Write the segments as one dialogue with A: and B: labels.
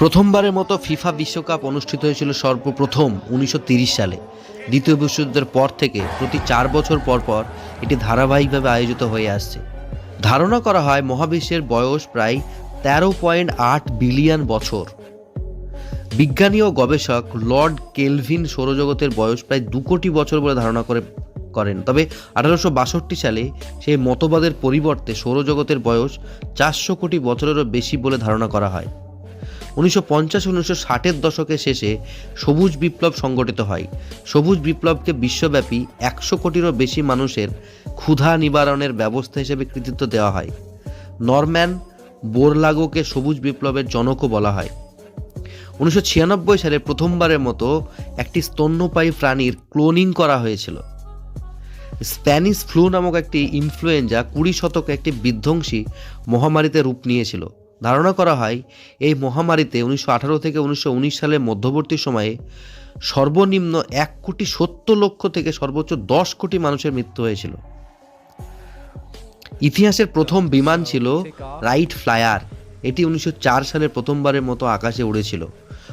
A: প্রথমবারের মতো ফিফা বিশ্বকাপ অনুষ্ঠিত হয়েছিল সর্বপ্রথম উনিশশো সালে। দ্বিতীয় বিশ্বযুদ্ধের পর থেকে প্রতি চার বছর পর পর এটি ধারাবাহিকভাবে আয়োজিত হয়ে আসছে। ধারণা করা হয় মহাবিশ্বের বয়স প্রায় তেরো পয়েন্ট আট বিলিয়ন বছর। বিজ্ঞানী ও গবেষক লর্ড কেলভিন সৌরজগতের বয়স প্রায় দু কোটি বছর বলে ধারণা করে করেন। তবে আঠারোশো বাষট্টি সালে সেই মতবাদের পরিবর্তে সৌরজগতের বয়স চারশো কোটি বছরেরও বেশি বলে ধারণা করা হয়। উনিশশো পঞ্চাশ উনিশশো ষাটের দশকের শেষে সবুজ বিপ্লব সংগঠিত হয়। সবুজ বিপ্লবকে বিশ্বব্যাপী একশো কোটিরও বেশি মানুষের ক্ষুধা নিবারণের ব্যবস্থা হিসেবে কৃতিত্ব দেওয়া হয়। নরম্যান বোরলাগোকে সবুজ বিপ্লবের জনকও বলা হয়। উনিশশো ছিয়ানব্বই সালে প্রথমবারের মতো একটি স্তন্যপায়ী প্রাণীর ক্লোনিং করা হয়েছিল। স্প্যানিশ ফ্লু নামক একটি ইনফ্লুয়েঞ্জা কুড়ি শতকে একটি বিধ্বংসী মহামারীতে রূপ নিয়েছিল। ধারণা করা হয়, এই মহামারীতে উনিশশো আঠারো থেকে উনিশশো উনিশ সালের মধ্যবর্তী সময়ে সর্বনিম্ন এক কোটি সত্তর লক্ষ থেকে সর্বোচ্চ দশ কোটি মানুষের মৃত্যু হয়েছিল। ইতিহাসের প্রথম বিমান ছিল রাইট ফ্লায়ার। এটি উনিশশো চার সালে প্রথমবারের মতো আকাশে উড়েছিল।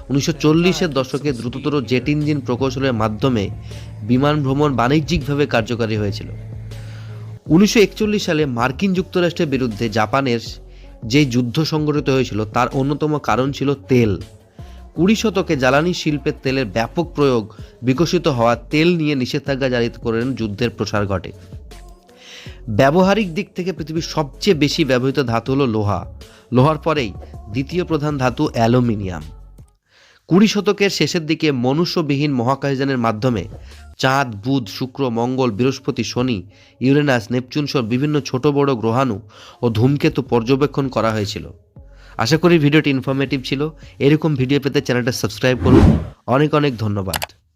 A: উনিশশো চল্লিশের দশকে দ্রুততর জেট ইঞ্জিন প্রকৌশলের মাধ্যমে বিমান ভ্রমণ বাণিজ্যিকভাবে কার্যকারী হয়েছিল। উনিশশো একচল্লিশ সালে মার্কিন যুক্তরাষ্ট্রের বিরুদ্ধে জাপানের যে যুদ্ধ সংগঠিত হয়েছিল, তার অন্যতম কারণ ছিল তেল। কুড়ি শতকে জ্বালানি শিল্পের তেলের ব্যাপক প্রয়োগ বিকশিত হওয়া তেল নিয়ে নিষেধাজ্ঞা জারি করেন যুদ্ধের প্রসার ঘটে। ব্যবহারিক দিক থেকে পৃথিবীর সবচেয়ে বেশি ব্যবহৃত ধাতু হলো লোহা। লোহার পরেই দ্বিতীয় প্রধান ধাতু অ্যালুমিনিয়াম। কুড়ি শতকের শেষের দিকে মনুষ্যবিহীন মহাকাশযানের মাধ্যমে চাঁদ, বুধ, শুক্র, মঙ্গল, বৃহস্পতি, শনি, ইউরেনাস, নেপচুন সহ বিভিন্ন ছোট বড় গ্রহাণু ও ধূমকেতু পর্যবেক্ষণ করা হয়েছিল। আশা করি ভিডিওটি ইনফরমেটিভ ছিল। এরকম ভিডিও পেতে চ্যানেলটা সাবস্ক্রাইব করুন। অনেক অনেক ধন্যবাদ।